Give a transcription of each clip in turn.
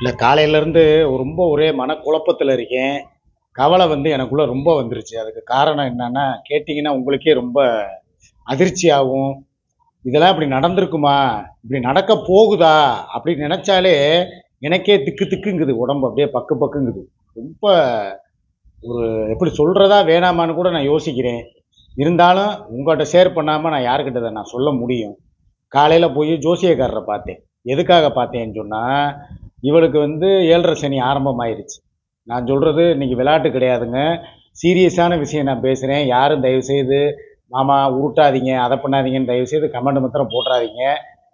இல்லை காலையிலேருந்து ரொம்ப ஒரே மனக்குழப்பத்தில் இருக்கேன். கவலை வந்து எனக்குள்ளே ரொம்ப வந்துருச்சு. அதுக்கு காரணம் என்னன்னா கேட்டிங்கன்னா உங்களுக்கே ரொம்ப அதிர்ச்சியாகும். இதெல்லாம் இப்படி நடந்திருக்குமா? இப்படி நடக்க போகுதா? அப்படின்னு நினச்சாலே எனக்கே திக்கு திக்குங்குது. உடம்பு அப்படியே பக்கு பக்குங்குது. ரொம்ப ஒரு எப்படி சொல்கிறதா வேணாமான்னு கூட நான் யோசிக்கிறேன். இருந்தாலும் உங்கள்கிட்ட ஷேர் பண்ணாமல் நான் யாருக்கிட்ட இதை நான் சொல்ல முடியும்? காலையில் போய் ஜோசியக்காரரை பார்த்தேன். எதுக்காக பார்த்தேன்னு சொன்னால் இவளுக்கு வந்து ஏழரை சனி ஆரம்பமாயிருச்சு. நான் சொல்கிறது இன்றைக்கி விளையாட்டு கிடையாதுங்க. சீரியஸான விஷயம் நான் பேசுகிறேன் யாரும் தயவு செய்து மாமா உருட்டாதீங்க அதை பண்ணாதீங்கன்னு தயவு செய்து கமெண்ட் மாத்திரம் போட்டுறாதீங்க.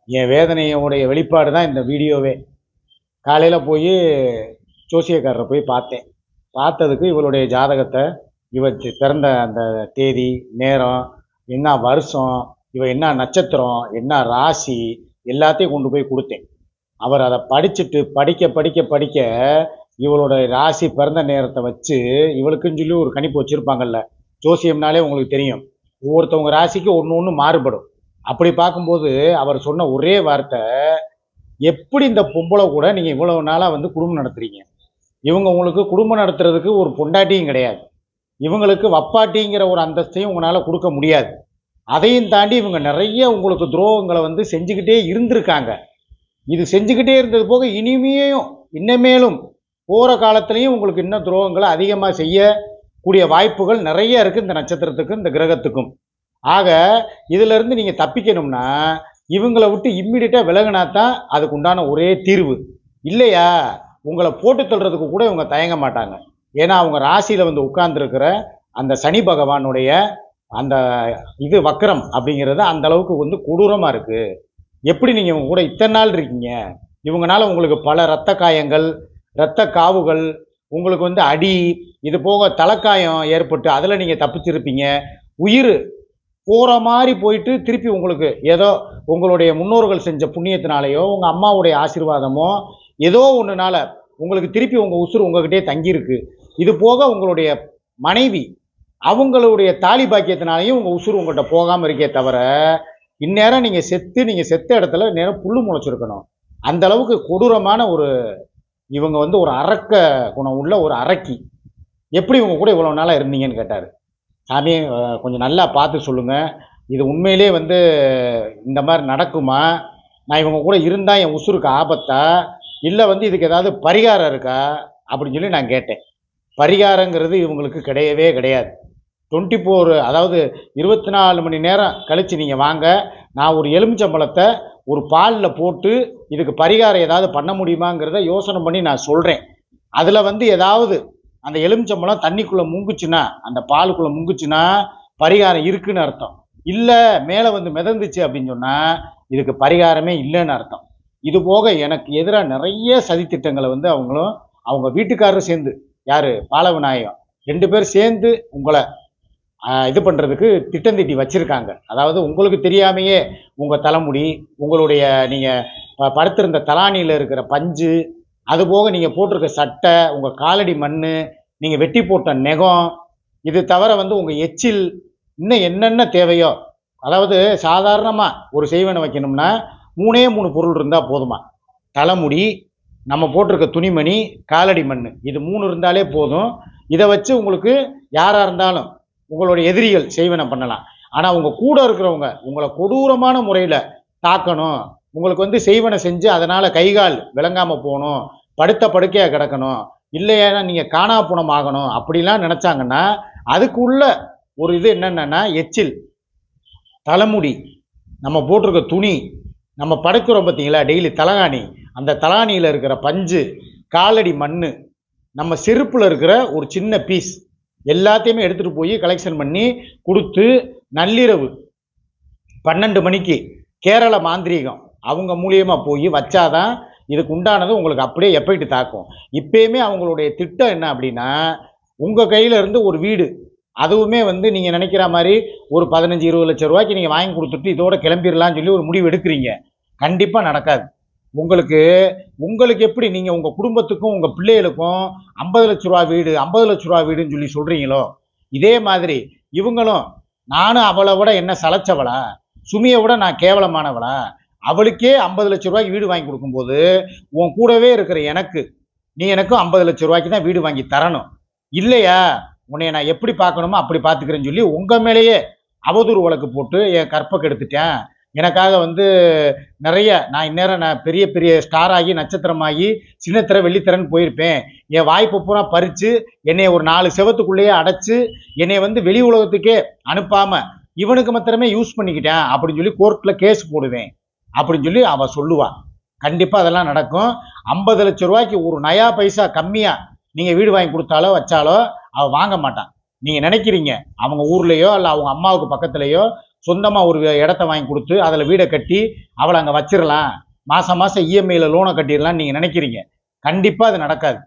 என் வேதனையோடைய வெளிப்பாடு தான் இந்த வீடியோவே. காலையில் போய் ஜோசியக்காரரை போய் பார்த்தேன். பார்த்ததுக்கு இவளுடைய ஜாதகத்தை இவ பிறந்த அந்த தேதி நேரம் என்ன வருஷம் இவ என்ன நட்சத்திரம் என்ன ராசி எல்லாத்தையும் கொண்டு போய் கொடுத்தேன். அவர் அதை படிச்சுட்டு படிக்க படிக்க படிக்க இவளோட ராசி பிறந்த நேரத்தை வச்சு இவளுக்குன்னு சொல்லி ஒரு கணிப்பு வச்சுருப்பாங்கல்ல. ஜோசியம்னாலே உங்களுக்கு தெரியும். ஒவ்வொருத்தவங்க ராசிக்கு ஒன்று ஒன்று மாறுபடும். அப்படி பார்க்கும்போது அவர் சொன்ன ஒரே வார்த்தை எப்படி இந்த பொம்பளை கூட நீங்கள் இவ்வளவு நாளாக வந்து குடும்பம் நடத்துறீங்க? இவங்க உங்களுக்கு குடும்பம் நடத்துறதுக்கு ஒரு பொண்டாட்டியும் கிடையாது. இவங்களுக்கு வப்பாட்டிங்கிற ஒரு அந்தஸ்தையும் உங்களால் கொடுக்க முடியாது. அதையும் தாண்டி இவங்க நிறைய உங்களுக்கு துரோகங்களை வந்து செஞ்சுக்கிட்டே இருந்திருக்காங்க. இது செஞ்சுக்கிட்டே இருந்தது போக இனிமேயும் இன்னமேலும் போகிற காலத்துலேயும் உங்களுக்கு இன்னும் துரோகங்களை அதிகமாக செய்யக்கூடிய வாய்ப்புகள் நிறைய இருக்குது இந்த நட்சத்திரத்துக்கும் இந்த கிரகத்துக்கும். ஆக இதிலிருந்து நீங்கள் தப்பிக்கணும்னா இவங்களை விட்டு இம்மிடியட்டாக விலகினா தான் அதுக்கு உண்டான ஒரே தீர்வு. இல்லையா? உங்களை போட்டு தள்ளுறதுக்கு கூட இவங்க தயங்க மாட்டாங்க. ஏன்னா அவங்க ராசியில் வந்து உட்கார்ந்துருக்கிற அந்த சனி பகவானுடைய அந்த இது வக்கரம் அப்படிங்கிறது அந்த அளவுக்கு வந்து கொடூரமாக இருக்குது எப்படி நீங்கள் இவங்க கூட இத்தனை நாள் இருக்கீங்க? இவங்கனால உங்களுக்கு பல இரத்த காயங்கள் இரத்த காவுகள் உங்களுக்கு வந்து அடி இது போக தலைக்காயம் ஏற்பட்டு அதில் நீங்கள் தப்பிச்சிருப்பீங்க. உயிர் போகிற மாதிரி போயிட்டு திருப்பி உங்களுக்கு ஏதோ உங்களுடைய முன்னோர்கள் செஞ்ச புண்ணியத்தினாலேயோ உங்கள் அம்மாவுடைய ஆசீர்வாதமோ ஏதோ ஒன்றுனால உங்களுக்கு திருப்பி உங்கள் உசுறு உங்ககிட்டே தங்கியிருக்கு. இது போக உங்களுடைய மனைவி அவங்களுடைய தாலி பாக்கியத்தினாலையும் உங்கள் உசுறு உங்கள்கிட்ட போகாமல் இருக்கே தவிர இந்நேரம் நீங்கள் செத்து நீங்கள் செத்த இடத்துல நேரம் புல் முளைச்சிருக்கணும். அந்த அளவுக்கு கொடூரமான ஒரு இவங்க வந்து ஒரு அரக்க குணம் உள்ள ஒரு அரக்கி. எப்படி இவங்க கூட இவ்வளோ நாளாக இருந்தீங்கன்னு கேட்டார். சாமி கொஞ்சம் நல்லா பார்த்து சொல்லுங்கள் இது உண்மையிலே வந்து இந்த மாதிரி நடக்குமா? நான் இவங்க கூட இருந்தால் என் உசுருக்கு ஆபத்தா? இல்லை வந்து இதுக்கு ஏதாவது பரிகாரம் இருக்கா? அப்படின்னு சொல்லி நான் கேட்டேன். பரிகாரங்கிறது இவங்களுக்கு கிடையவே கிடையாது. டுவெண்ட்டி ஃபோர் அதாவது இருபத்தி நாலு மணி நேரம் கழித்து நீங்கள் வாங்க. நான் ஒரு எலுமிச்சம்பழத்தை ஒரு பாலில் போட்டு இதுக்கு பரிகாரம் ஏதாவது பண்ண முடியுமாங்கிறத யோசனை பண்ணி நான் சொல்கிறேன் அதில் வந்து ஏதாவது அந்த எலுமிச்சம்பழம் தண்ணிக்குள்ளே முங்குச்சுன்னா அந்த பாலுக்குள்ளே முங்குச்சுன்னா பரிகாரம் இருக்குன்னு அர்த்தம். இல்லை மேலே வந்து மிதந்துச்சு அப்படின்னு சொன்னால் இதுக்கு பரிகாரமே இல்லைன்னு அர்த்தம். இது போக எனக்கு எதிராக நிறைய சதித்திட்டங்களை வந்து அவங்களும் அவங்க வீட்டுக்காரரும் சேர்ந்து யார்? பாலவிநாயகம். ரெண்டு பேரும் சேர்ந்து உங்களை இது பண்ணுறதுக்கு திட்டம் தீட்டி வச்சுருக்காங்க. அதாவது உங்களுக்கு தெரியாமையே உங்கள் தலைமுடி உங்களுடைய நீங்கள் படுத்திருந்த தலானியில் இருக்கிற பஞ்சு அதுபோக நீங்கள் போட்டிருக்க சட்டை உங்கள் காலடி மண் நீங்கள் வெட்டி போட்ட நெகம் இது தவிர வந்து உங்கள் எச்சில் இன்னும் என்னென்ன தேவையோ அதாவது சாதாரணமாக ஒரு செய்வனை வைக்கணும்னா மூணே மூணு பொருள் இருந்தால் போதுமா? தலைமுடி நம்ம போட்டிருக்க துணிமணி காலடி மண் இது மூணு இருந்தாலே போதும். இதை வச்சு உங்களுக்கு யாராக இருந்தாலும் உங்களுடைய எதிரிகள் செய்வன பண்ணலாம். ஆனால் உங்கள் கூட இருக்கிறவங்க உங்களை கொடூரமான முறையில் தாக்கணும். உங்களுக்கு வந்து செய்வனை செஞ்சு அதனால் கைகால் விளங்காமல் போகணும். படுத்த படுக்கையாக கிடக்கணும். இல்லையா நீங்கள் காணா புணம் ஆகணும். அப்படிலாம் நினச்சாங்கன்னா அதுக்குள்ள ஒரு இது என்னென்னா எச்சில் தலைமுடி நம்ம போட்டிருக்க துணி நம்ம படுக்கிறோம் பார்த்தீங்களா டெய்லி தலகாணி. அந்த தலகாணியில் இருக்கிற பஞ்சு காலடி மண் நம்ம செருப்பில் இருக்கிற ஒரு சின்ன பீஸ் எல்லாத்தையுமே எடுத்துகிட்டு போய் கலெக்ஷன் பண்ணி கொடுத்து நள்ளிரவு பன்னெண்டு மணிக்கு கேரள மாந்திரீகம் அவங்க மூலியமாக போய் வச்சாதான் இதுக்கு உண்டானது உங்களுக்கு அப்படியே எஃபெக்ட் தாக்கும். இப்பயுமே அவங்களுடைய திட்டம் என்ன அப்படின்னா உங்கள் கையில இருந்து ஒரு வீடு அதுவுமே வந்து நீங்கள் நினைக்கிற மாதிரி ஒரு பதினஞ்சு இருபது லட்சம் ரூபாய்க்கு நீங்கள் வாங்கி கொடுத்துட்டு இதோட கிளம்பிடலாம்னு சொல்லி ஒரு முடிவு எடுக்கிறீங்க. கண்டிப்பாக நடக்காது. உங்களுக்கு உங்களுக்கு எப்படி நீங்கள் உங்கள் குடும்பத்துக்கும் உங்கள் பிள்ளைகளுக்கும் ஐம்பது லட்ச ரூபா வீடு ஐம்பது லட்ச ரூபா வீடுன்னு சொல்லி சொல்கிறீங்களோ இதே மாதிரி இவங்களும் நானும் அவளை விட என்ன சளைச்சவளா சுமியை விட நான் கேவலமானவளா? அவளுக்கே ஐம்பது லட்ச ரூபாய்க்கு வீடு வாங்கி கொடுக்கும்போது உன் கூடவே இருக்கிற எனக்கு நீ எனக்கும் ஐம்பது லட்ச ரூபாய்க்கு தான் வீடு வாங்கி தரணும். இல்லையா? உன்னை நான் எப்படி பார்க்கணுமோ அப்படி பார்த்துக்கிறேன்னு சொல்லி உங்கள் மேலேயே அவதூறு வழக்கு போட்டு என் கற்பை கெடுத்துட்டேன். எனக்காக வந்து நிறைய நான் இந்நேரம் நான் பெரிய பெரிய ஸ்டார் ஆகி நட்சத்திரமாகி சின்னத்திரை வெள்ளித்திறன்னு போயிருப்பேன். என் வாய்ப்பு பூரா பறித்து என்னை ஒரு நாலு செவத்துக்குள்ளேயே அடைச்சு என்னை வந்து வெளி உலகத்துக்கே அனுப்பாமல் இவனுக்கு மாத்திரமே யூஸ் பண்ணிக்கிட்டேன் அப்படின்னு சொல்லி கோர்ட்டில் கேஸ் போடுவேன் அப்படின்னு சொல்லி அவள் சொல்லுவாள் கண்டிப்பாக அதெல்லாம் நடக்கும். ஐம்பது லட்ச ரூபாய்க்கு ஒரு நயா பைசா கம்மியாக நீங்கள் வீடு வாங்கி கொடுத்தாலோ வச்சாலோ அவள் வாங்க மாட்டான் நீங்கள் நினைக்கிறீங்க அவங்க ஊர்லேயோ இல்லை அவங்க அம்மாவுக்கு பக்கத்துலேயோ சொந்தமாக ஒரு இடத்த வாங்கி கொடுத்து அதில் வீடை கட்டி அவளை அங்கே வச்சிடலாம் மாதம் மாதம் இஎம்ஐயில் லோனை கட்டிடலாம்னு நீங்கள் நினைக்கிறீங்க. கண்டிப்பாக அது நடக்காது.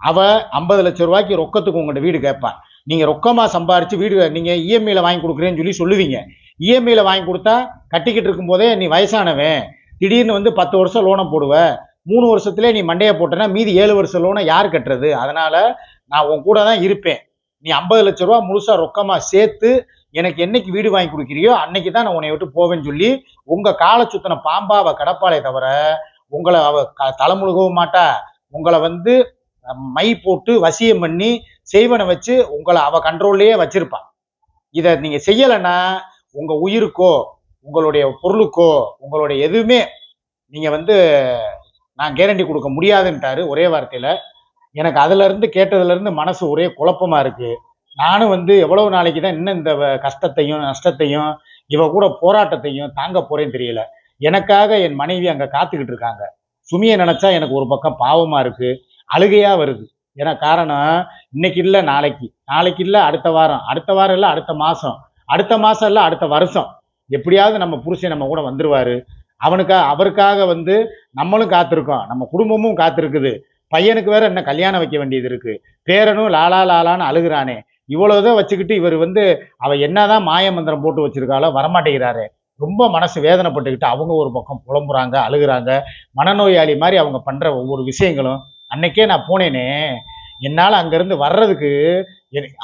அவள் ஐம்பது லட்ச ரூபாய்க்கு ரொக்கத்துக்கு உங்கள்கிட்ட வீடு கேட்பான் நீங்கள் ரொக்கமாக சம்பாரித்து வீடு நீங்கள் இஎம்ஐயில் வாங்கி கொடுக்குறேன்னு சொல்லி சொல்லுவீங்க. இஎம்ஐயில் வாங்கி கொடுத்தா கட்டிக்கிட்டு இருக்கும்போதே நீ வயசானவன். திடீர்னு வந்து பத்து வருஷம் லோனை போடுவ. மூணு வருஷத்துலேயே நீ மண்டையை போட்டேன்னா மீதி ஏழு வருஷம் லோனை யார் கட்டுறது? அதனால் நான் உன் கூட தான் இருப்பேன். நீ ஐம்பது லட்ச ரூபா முழுசாக ரொக்கமாக சேர்த்து எனக்கு என்னைக்கு வீடு வாங்கி கொடுக்குறியோ அன்னைக்கு தான் நான் உன்னை விட்டு போவேன்னு சொல்லி உங்கள் காலை சுத்தின பாம்பா கடப்பாளே தவிர உங்களை அவ க- தலைமுழுகவும் மாட்டா. உங்களை வந்து மை போட்டு வசியம் பண்ணி செய்வனை வச்சு உங்களை அவ கண்ட்ரோல்லையே வச்சிருப்பான் இதை நீங்கள் செய்யலைன்னா உங்கள் உயிருக்கோ உங்களுடைய பொருளுக்கோ உங்களுடைய எதுவுமே நீங்கள் வந்து நான் கேரண்டி கொடுக்க முடியாதுன்ட்டாரு ஒரே வார்த்தையில். எனக்கு அதுலேருந்து கேட்டதுலேருந்து மனசு ஒரே குழப்பமாக இருக்குது நானும் வந்து எவ்வளவு நாளைக்கு தான் இன்னும் இந்த கஷ்டத்தையும் நஷ்டத்தையும் இவ கூட போராட்டத்தையும் தாங்க போறேன்னு தெரியல. எனக்காக என் மனைவி அங்கே காத்துக்கிட்டு இருக்காங்க. சுமியை நினைச்சா எனக்கு ஒரு பக்கம் பாவமா இருக்கு அழுகையா வருது. ஏன்னா காரணம் இன்னைக்கு இல்லை நாளைக்கு. நாளைக்கு இல்லை அடுத்த வாரம். அடுத்த வாரம் இல்லை அடுத்த மாசம். அடுத்த மாசம் இல்லை அடுத்த வருஷம். எப்படியாவது நம்ம புருஷன் நம்ம கூட வந்துருவாரு. அவனுக்காக அவருக்காக வந்து நம்மளும் காத்திருக்கோம். நம்ம குடும்பமும் காத்திருக்குது. பையனுக்கு வேற என்ன கல்யாணம் வைக்க வேண்டியது இருக்கு? பேரனும் லாலா லாலான்னு அழுகுறானே. இவ்வளவுதான் வச்சுக்கிட்டு இவர் வந்து அவ என்னதான் மாய மந்திரம் போட்டு வச்சிருக்காளோ வரமாட்டேங்கிறாரு. ரொம்ப மனசு வேதனைப்பட்டுக்கிட்டு அவங்க ஒரு பக்கம் புலம்புறாங்க அழுகுறாங்க. மனநோயாளி மாதிரி அவங்க பண்ற ஒவ்வொரு விஷயங்களும் அன்னைக்கே நான் போனேனே என்னால் அங்கேருந்து வர்றதுக்கு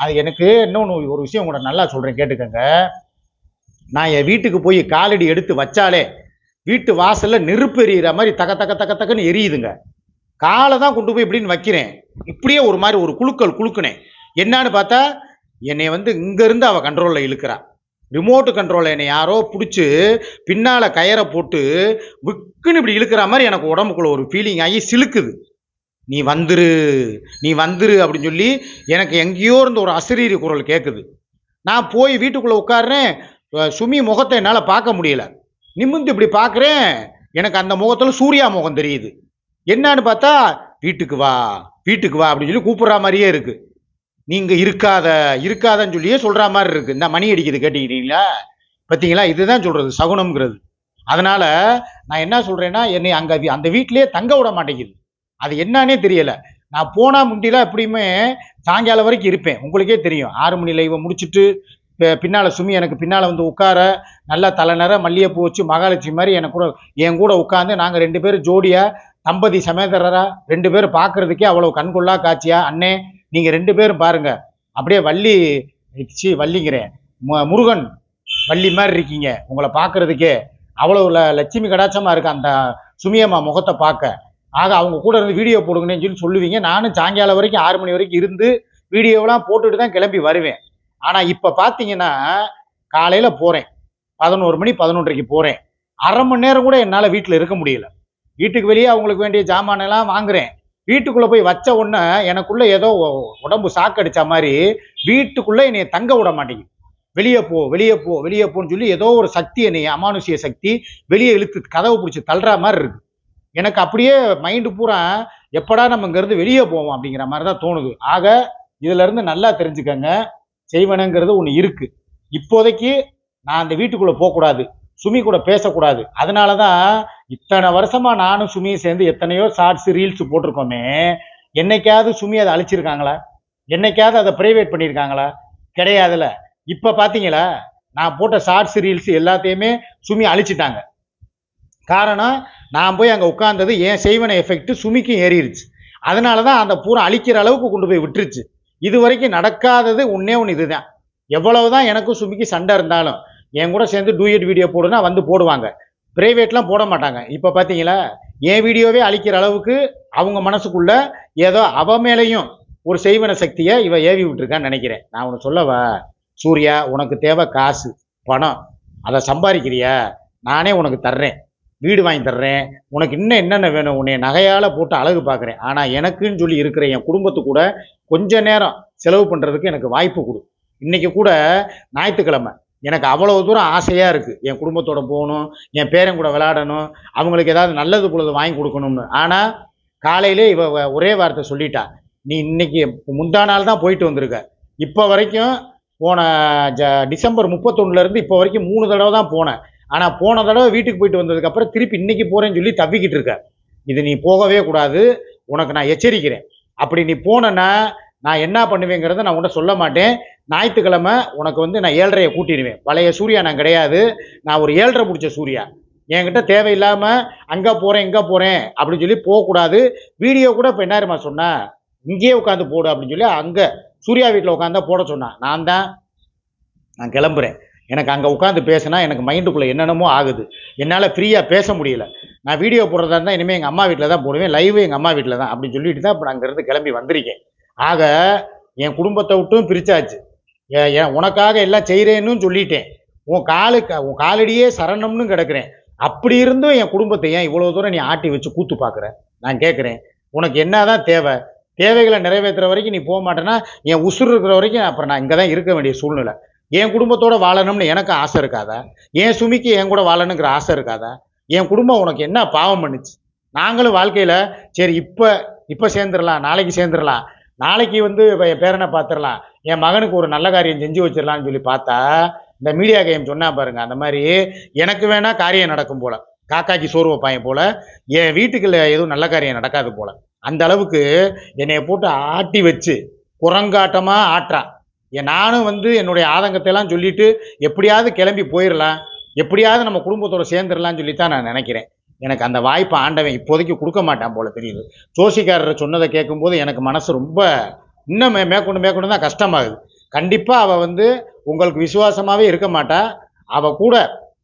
அது எனக்கு இன்னொன்று ஒரு விஷயம் கூட நல்லா சொல்கிறேன் கேட்டுக்கங்க. நான் என் வீட்டுக்கு போய் காலடி எடுத்து வச்சாலே வீட்டு வாசலில் நெருப்பு எரியிற மாதிரி தக்க தக்க தக்க தக்கன்னு எரியுதுங்க. காலை தான் கொண்டு போய் இப்படின்னு வைக்கிறேன். இப்படியே ஒரு மாதிரி ஒரு குலுக்கல் குழுக்குனேன். என்னன்னு பார்த்தா என்னை வந்து இங்கேருந்து அவள் கண்ட்ரோலில் இழுக்கிறா. ரிமோட்டு கண்ட்ரோலில் என்னை யாரோ பிடிச்சி பின்னால் கயரை போட்டு விக்குன்னு இப்படி இழுக்கிற மாதிரி எனக்கு உடம்புக்குள்ள ஒரு ஃபீலிங் ஆகி சிலுக்குது. நீ வந்துரு நீ வந்துரு அப்படின்னு சொல்லி எனக்கு எங்கேயோ இருந்து ஒரு அசரீரி குரல் கேட்குது நான் போய் வீட்டுக்குள்ளே உட்காருறேன். சுமி முகத்தை என்னால் பார்க்க முடியல. நிமிர்ந்து இப்படி பார்க்குறேன். எனக்கு அந்த முகத்தில் சூர்யா முகம் தெரியுது. என்னன்னு பார்த்தா வீட்டுக்கு வா வீட்டுக்கு வா அப்படின்னு சொல்லி கூப்பிட்ற மாதிரியே இருக்குது நீங்க இருக்காத இருக்காதன்னு சொல்லியே சொல்ற மாதிரி இருக்கு. இந்த மணி அடிக்குது கேட்டுக்கிட்டீங்களா? பார்த்தீங்களா? இதுதான் சொல்றது சகுனம்ங்கிறது. அதனால நான் என்ன சொல்றேன்னா என்னை அங்க அந்த வீட்டிலேயே தங்க விட மாட்டேங்குது. அது என்னன்னே தெரியல. நான் போனா முந்திலாம் எப்படியுமே சாயங்காலம் வரைக்கும் இருப்பேன். உங்களுக்கே தெரியும். ஆறு மணி லைவை முடிச்சுட்டு பி- பின்னால சுமி எனக்கு பின்னால வந்து உட்கார நல்லா தலைநர மல்லிகைப்பூ வச்சு மகாலட்சுமி மாதிரி எனக்கு கூட என் கூட உட்காந்து நாங்கள் ரெண்டு பேரும் ஜோடியா தம்பதி சமேதரரா ரெண்டு பேரும் பார்க்கறதுக்கே அவ்வளோ கண்கொள்ளா காட்சியா? அண்ணே நீங்கள் ரெண்டு பேரும் பாருங்க. அப்படியே வள்ளி சி வள்ளிங்கிறேன் முருகன் வள்ளி மாதிரி இருக்கீங்க. உங்களை பார்க்கறதுக்கே அவ்வளோ லட்சுமி கடாட்சமா இருக்கு அந்த சுமியம்மா முகத்தை பார்க்க. ஆக அவங்க கூட இருந்து வீடியோ போடுங்கன்னு சொல்லி சொல்லுவீங்க. நானும் சாயங்காலம் வரைக்கும் ஆறு மணி வரைக்கும் இருந்து வீடியோவெலாம் போட்டுட்டு தான் கிளம்பி வருவேன். ஆனால் இப்போ பார்த்தீங்கன்னா காலையில் போகிறேன் பதினோரு மணி பதினொன்றரைக்கு போகிறேன் அரை மணி நேரம் கூட என்னால் வீட்டில் இருக்க முடியல. வீட்டுக்கு வெளியே அவங்களுக்கு வேண்டிய ஜாமானெல்லாம் வாங்குறேன். வீட்டுக்குள்ளே போய் வச்ச உடனே எனக்குள்ளே ஏதோ உடம்பு சாக்கடிச்ச மாதிரி வீட்டுக்குள்ளே என்னை தங்க விட மாட்டேங்குது. வெளியே போ வெளியே போ வெளியே போன்னு சொல்லி ஏதோ ஒரு சக்தி என்னை அமானுஷிய சக்தி வெளியே இழுத்து கதவை பிடிச்சி தள்ளுற மாதிரி இருக்கு. எனக்கு அப்படியே மைண்டு பூரா எப்படா நம்ம இங்கேருந்து வெளியே போவோம் அப்படிங்கிற மாதிரி தான் தோணுது. ஆக இதுலேருந்து நல்லா தெரிஞ்சுக்கங்க. செய்வனங்கிறது ஒன்று இருக்குது இப்போதைக்கு நான் அந்த வீட்டுக்குள்ளே போகக்கூடாது. சுமி கூட பேசக்கூடாது. அதனால தான் இத்தனை வருஷமா நானும் சுமியும் சேர்ந்து எத்தனையோ ஷார்ட்ஸ் ரீல்ஸ் போட்டிருக்கோமே. என்னைக்காவது சுமி அதை அழிச்சிருக்காங்களா? என்னைக்காவது அதை பிரைவேட் பண்ணியிருக்காங்களா கிடையாதுல இப்போ பார்த்தீங்களா நான் போட்ட ஷார்ட்ஸ் ரீல்ஸ் எல்லாத்தையுமே சுமி அழிச்சிட்டாங்க. காரணம் நான் போய் அங்கே உட்கார்ந்தது என் செய்வன எஃபெக்ட் சுமிக்கும் ஏறிடுச்சு அதனால தான் அந்த பூரா அழிக்கிற அளவுக்கு கொண்டு போய் விட்டுருச்சு. இது வரைக்கும் நடக்காதது உன்னே ஒன்று இதுதான். எவ்வளவுதான் எனக்கும் சுமிக்கு சண்டை இருந்தாலும் என் கூட சேர்ந்து டூயட் வீடியோ போடுனா வந்து போடுவாங்க. ப்ரைவேட்லாம் போட மாட்டாங்க. இப்போ பார்த்தீங்களா என் வீடியோவே அழிக்கிற அளவுக்கு அவங்க மனசுக்குள்ள ஏதோ அவ மேலேயும் ஒரு செய்வன சக்தியை இவ ஏவி விட்டுருக்கான்னு நினைக்கிறேன். நான் உனக்கு சொல்லவா சூர்யா உனக்கு தேவை காசு பணம். அதை சம்பாதிக்கிறியா? நானே உனக்கு தர்றேன். வீடு வாங்கி தர்றேன். உனக்கு இன்னும் என்னென்ன வேணும்? உன்னை நகையால் போட்டு அழகு பார்க்குறேன் ஆனால் எனக்குன்னு சொல்லி இருக்கிற என் குடும்பத்து கூட கொஞ்ச நேரம் செலவு பண்ணுறதுக்கு எனக்கு வாய்ப்பு கொடு. இன்றைக்கி கூட ஞாயிற்றுக்கிழமை எனக்கு அவ்வளவு தூரம் ஆசையாக இருக்குது என் குடும்பத்தோட போகணும் என் பேரன் கூட விளையாடணும் அவங்களுக்கு ஏதாவது நல்லது பொழுது வாங்கி கொடுக்கணும்னு. ஆனால் காலையிலே இவ ஒரே வார்த்தை சொல்லிட்டா. நீ இன்னைக்கு முந்தா நாள் தான் போயிட்டு வந்திருக்க. இப்போ வரைக்கும் போன ஜ டிசம்பர் முப்பத்தொன்னுலேருந்து இப்போ வரைக்கும் மூணு தடவை தான் போனேன். ஆனால் போன தடவை வீட்டுக்கு போயிட்டு வந்ததுக்கப்புறம் திருப்பி இன்னைக்கு போகிறேன்னு சொல்லி தவிக்கிட்டு இருக்க. இது நீ போகவே கூடாது. உனக்கு நான் எச்சரிக்கிறேன். அப்படி நீ போனேன்னா நான் என்ன பண்ணுவேங்கிறத நான் உன்ட்ட சொல்ல மாட்டேன். ஞாயிற்றுக்கிழமை உனக்கு வந்து நான் ஏழரையை கூட்டிடுவேன். பழைய சூர்யா நான் கிடையாது. நான் ஒரு ஏழரை பிடிச்ச சூர்யா. என்கிட்ட தேவையில்லாமல் அங்கே போகிறேன் இங்கே போகிறேன் அப்படின்னு சொல்லி போகக்கூடாது. வீடியோ கூட இப்போ என்ன சொன்னேன் இங்கேயே உட்காந்து போடு அப்படின்னு சொல்லி அங்கே சூர்யா வீட்டில் உட்காந்தா போட சொன்னான் நான் தான். நான் கிளம்புறேன். எனக்கு அங்கே உட்காந்து பேசினா எனக்கு மைண்டுக்குள்ளே என்னென்னமோ ஆகுது. என்னால் ஃப்ரீயாக பேச முடியல. நான் வீடியோ போடுறதா இருந்தால் இனிமேல் எங்கள் அம்மா வீட்டில் தான் போடுவேன். லைவ் எங்கள் அம்மா வீட்டில் தான் அப்படின்னு சொல்லிட்டு தான் இப்போ நான் அங்கேருந்து கிளம்பி வந்திருக்கேன். ஆக என் குடும்பத்தை விட்டும் பிரிச்சாச்சு. ஏ- ஏன் உனக்காக எல்லாம் செய்கிறேன்னு சொல்லிட்டேன். உன் காலு உன் காலடியே சரணம்னு கிடக்குறேன். அப்படி இருந்தும் என் குடும்பத்தை ஏன் இவ்வளோ தூரம் நீ ஆட்டி வச்சு கூத்து பார்க்குற நான் கேட்குறேன் உனக்கு என்னதான் தேவை? தேவைகளை நிறைவேற்றுற வரைக்கும் நீ போக மாட்டேன்னா என் உசுர் இருக்கிற வரைக்கும் அப்புறம் நான் இங்கே தான் இருக்க வேண்டிய சூழ்நிலை. என் குடும்பத்தோடு வாழணும்னு எனக்கு ஆசை இருக்காதா? என் சுமிக்கு என் கூட வாழணுங்கிற ஆசை இருக்காதா? என் குடும்பம் உனக்கு என்ன பாவம் பண்ணுச்சு? நாங்களும் வாழ்க்கையில் சரி இப்போ இப்போ சேர்ந்துடலாம் நாளைக்கு சேர்ந்துடலாம். நாளைக்கு வந்து என் பேரனை பார்த்துடலாம் என் மகனுக்கு ஒரு நல்ல காரியம் செஞ்சு வச்சிடலாம்னு சொல்லி பார்த்தா இந்த மீடியா கேம் சொன்னா பாருங்க அந்த மாதிரி எனக்கு வேணா காரியம் நடக்கும் போல. காக்காக்கு சோர்வை பாயம் போல. என் வீட்டுக்குள்ள எதுவும் நல்ல காரியம் நடக்காது போல. அந்த அளவுக்கு என்னைய போட்டு ஆட்டி வச்சு குரங்காட்டமா ஆட்டுறான் என் நானும் வந்து என்னுடைய ஆதங்கத்தை எல்லாம் சொல்லிட்டு எப்படியாவது கிளம்பி போயிடலாம் எப்படியாவது நம்ம குடும்பத்தோட சேர்ந்துடலாம்னு சொல்லி தான் நான் நினைக்கிறேன். எனக்கு அந்த வாய்ப்பை ஆண்டவன் இப்போதைக்கு கொடுக்க மாட்டான் போல தெரியுது. ஜோசிக்காரர் சொன்னதை கேட்கும்போது எனக்கு மனசு ரொம்ப இன்னும் மேற்கொண்டு மேற்கொண்டு தான் கஷ்டமாகுது. கண்டிப்பாக அவள் வந்து உங்களுக்கு விசுவாசமாகவே இருக்க மாட்டா. அவள் கூட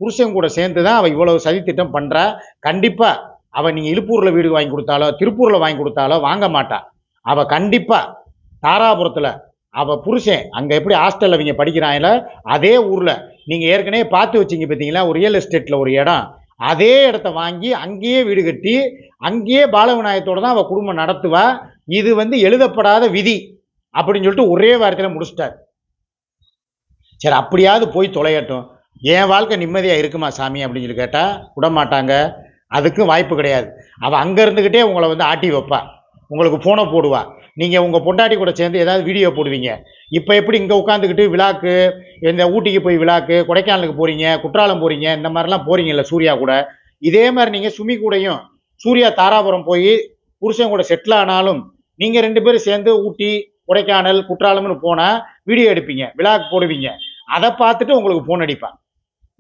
புருஷன் கூட சேர்ந்து தான் அவள் இவ்வளவு சதித்திட்டம் பண்ணுறா கண்டிப்பாக அவள் நீங்கள் இழுப்பூரில் வீடு வாங்கி கொடுத்தாலோ திருப்பூரில் வாங்கி கொடுத்தாலோ வாங்க மாட்டா. அவள் கண்டிப்பாக தாராபுரத்தில் அவள் புருஷன் அங்கே எப்படி ஹாஸ்டலில் அவங்க படிக்கிறாங்களோ அதே ஊரில். நீங்கள் ஏற்கனவே பார்த்து வச்சீங்க பார்த்தீங்களா? ஒரு ரியல் எஸ்டேட்டில் ஒரு இடம். அதே இடத்த வாங்கி அங்கேயே வீடு கட்டி அங்கேயே பாலவிநாயகத்தோடு தான் அவள் குடும்பம் நடத்துவா. இது வந்து எழுதப்படாத விதி அப்படின்னு சொல்லிட்டு ஒரே வாரத்தில் முடிச்சிட்டார். சரி அப்படியாவது போய் தொலையட்டும். என் வாழ்க்கை நிம்மதியாக இருக்குமா சாமி அப்படின்னு சொல்லி கேட்டால் விட மாட்டாங்க அதுக்கும் வாய்ப்பு கிடையாது. அவள் அங்கே இருந்துக்கிட்டே உங்களை வந்து ஆட்டி வைப்பா. உங்களுக்கு ஃபோனை போடுவா. நீங்கள் உங்கள் பொண்டாட்டி கூட சேர்ந்து ஏதாவது வீடியோ போடுவீங்க. இப்போ எப்படி இங்கே உட்காந்துக்கிட்டு விழாக்கு இந்த ஊட்டிக்கு போய் விழாக்கு கொடைக்கானலுக்கு போகிறீங்க குற்றாலம் போகிறீங்க இந்த மாதிரிலாம் போகிறீங்கல்ல சூர்யா கூட. இதே மாதிரி நீங்கள் சுமி கூடயும் சூர்யா தாராபுரம் போய் புருஷன் கூட செட்டில் ஆனாலும் நீங்கள் ரெண்டு பேரும் சேர்ந்து ஊட்டி கொடைக்கானல் குற்றாலம்னு போனால் வீடியோ எடுப்பீங்க விழாக்கு போடுவீங்க. அதை பார்த்துட்டு உங்களுக்கு ஃபோன் அடிப்பான்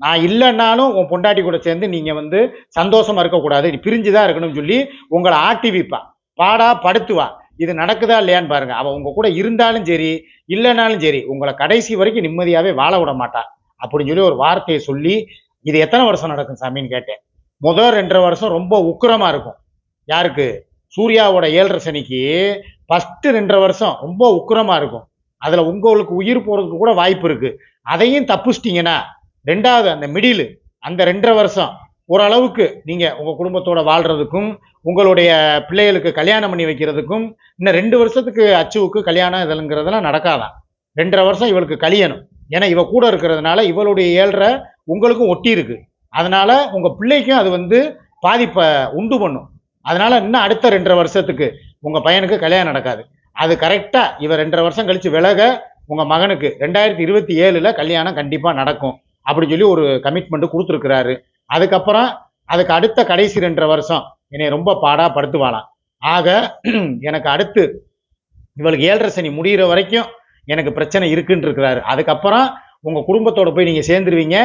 நான் இல்லைன்னாலும் உன் பொண்டாட்டி கூட சேர்ந்து நீங்கள் வந்து சந்தோஷமாக இருக்கக்கூடாது நீ பிரிஞ்சு தான் இருக்கணும்னு சொல்லி உங்களை ஆட்டி வைப்பா பாடா படுத்துவா இது நடக்குதா இல்லையான்னு பாருங்க. அவள் உங்க கூட இருந்தாலும் சரி இல்லைனாலும் சரி உங்களை கடைசி வரைக்கும் நிம்மதியாகவே வாழ விட மாட்டான் அப்படின்னு சொல்லி ஒரு வார்த்தையை சொல்லி இது எத்தனை வருஷம் நடக்கும் சாமின்னு கேட்டேன். முதல் ரெண்டரை வருஷம் ரொம்ப உக்கிரமா இருக்கும். யாருக்கு? சூர்யாவோட ஏழரை சனிக்கு ஃபஸ்ட்டு ரெண்டரை வருஷம் ரொம்ப உக்கிரமா இருக்கும். அதில் உங்களுக்கு உயிர் போகிறதுக்கு கூட வாய்ப்பு இருக்குது அதையும் தப்பிச்சிட்டிங்கன்னா ரெண்டாவது அந்த மிடில் அந்த ரெண்டரை வருஷம் ஓரளவுக்கு நீங்கள் உங்கள் குடும்பத்தோட வாழ்கிறதுக்கும் உங்களுடைய பிள்ளைகளுக்கு கல்யாணம் பண்ணி வைக்கிறதுக்கும் இன்னும் ரெண்டு வருஷத்துக்கு அச்சுவுக்கு கல்யாணம் இதெல்லாம் நடக்காதான் ரெண்டரை வருஷம் இவளுக்கு கழியணும். ஏன்னா இவ கூட இருக்கிறதுனால இவளுடைய ஏழரை உங்களுக்கும் ஒட்டி இருக்கு. அதனால உங்கள் பிள்ளைக்கும் அது வந்து பாதிப்பை உண்டு பண்ணும். அதனால இன்னும் அடுத்த ரெண்டரை வருஷத்துக்கு உங்கள் பையனுக்கு கல்யாணம் நடக்காது. அது கரெக்டாக இவ ரெண்டரை வருஷம் கழித்து விலக உங்கள் மகனுக்கு ரெண்டாயிரத்தி இருபத்தி ஏழில் கல்யாணம் கண்டிப்பாக நடக்கும். அப்படின்னு சொல்லி ஒரு கமிட்மெண்ட் கொடுத்துருக்குறாரு. அதுக்கப்புறம் அதுக்கு அடுத்த கடைசி ரெண்டரை வருஷம் என்னை ரொம்ப பாடா படுத்துவாளாம். ஆக எனக்கு அடுத்து இவளுக்கு ஏழரை சனி முடிகிற வரைக்கும் எனக்கு பிரச்சனை இருக்குன்னு இருக்கிறாரு. அதுக்கப்புறம் உங்கள் குடும்பத்தோட போய் நீங்கள் சேர்ந்துருவீங்க.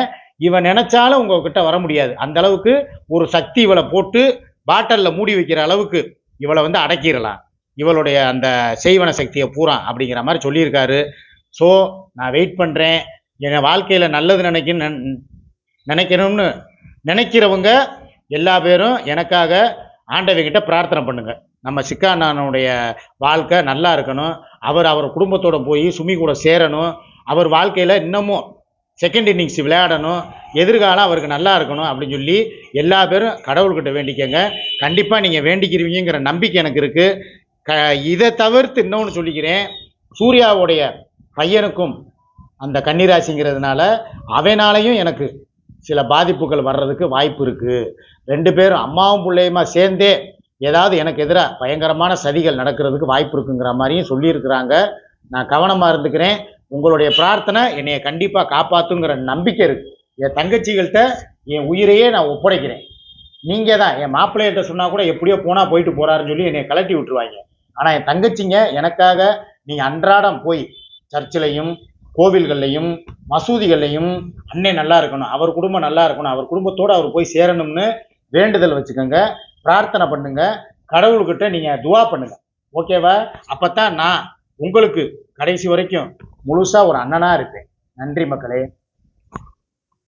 இவன் நினைச்சாலும் உங்ககிட்ட வர முடியாது. அந்த அளவுக்கு ஒரு சக்தி இவளை போட்டு பாட்டலில் மூடி வைக்கிற அளவுக்கு இவளை வந்து அடக்கிடலாம். இவளுடைய அந்த செய்வன சக்தியை பூரா அப்படிங்கிற மாதிரி சொல்லியிருக்காரு. ஸோ நான் வெயிட் பண்ணுறேன் என் வாழ்க்கையில் நல்லது நினைக்கணும் நினைக்கணும்னு நினைக்கிறவங்க எல்லா பேரும் எனக்காக ஆண்டவங்கிட்ட பிரார்த்தனை பண்ணுங்க. நம்ம சிக்கானானுடைய வாழ்க்கை நல்லா இருக்கணும். அவர் அவர் குடும்பத்தோட போய் சுமி கூட சேரணும். அவர் வாழ்க்கையில் இன்னமும் செகண்ட் இன்னிங்ஸ் விளையாடணும். எதிர்காலம் அவருக்கு நல்லா இருக்கணும் அப்படின்னு சொல்லி எல்லா பேரும் கடவுள்கிட்ட வேண்டிக்கங்க. கண்டிப்பாக நீங்கள் வேண்டிக்கிறீங்கிற நம்பிக்கை எனக்கு இருக்குது க இதை தவிர்த்து இன்னொன்று சொல்லிக்கிறேன். சூர்யாவுடைய பையனுக்கும் அந்த கன்னிராசிங்கிறதுனால அவனாலையும் எனக்கு சில பாதிப்புகள் வர்றதுக்கு வாய்ப்பு இருக்குது ரெண்டு பேரும் அம்மாவும் பிள்ளையுமா சேர்ந்தே ஏதாவது எனக்கு எதிராக பயங்கரமான சதிகள் நடக்கிறதுக்கு வாய்ப்பு இருக்குங்கிற மாதிரியும் சொல்லியிருக்கிறாங்க. நான் கவனமாக இருந்துக்கிறேன். உங்களுடைய பிரார்த்தனை என்னையை கண்டிப்பாக காப்பாற்றுங்கிற நம்பிக்கை இருக்குது என் தங்கச்சிகள்கிட்ட என் உயிரையே நான் ஒப்படைக்கிறேன். நீங்கள் தான் என் மாப்பிள்ளைகிட்ட சொன்னால் கூட எப்படியோ போனால் போயிட்டு போகிறாருன்னு சொல்லி என்னை கலட்டி விட்டுருவாங்க. ஆனால் என் தங்கச்சிங்க எனக்காக நீங்கள் அன்றாடம் போய் சர்ச்சிலையும் கோவில்கள்லையும் மசூதிகள்லையும் அண்ணன் நல்லா இருக்கணும் அவர் குடும்பம் நல்லா இருக்கணும் அவர் குடும்பத்தோடு அவர் போய் சேரணும்னு வேண்டுதல் வச்சுக்கோங்க பிரார்த்தனை பண்ணுங்க கடவுள்கிட்ட நீங்கள் துவா பண்ணுங்க. ஓகேவா? அப்போ தான் நான் உங்களுக்கு கடைசி வரைக்கும் முழுசாக ஒரு அண்ணனாக இருப்பேன். நன்றி மக்களே.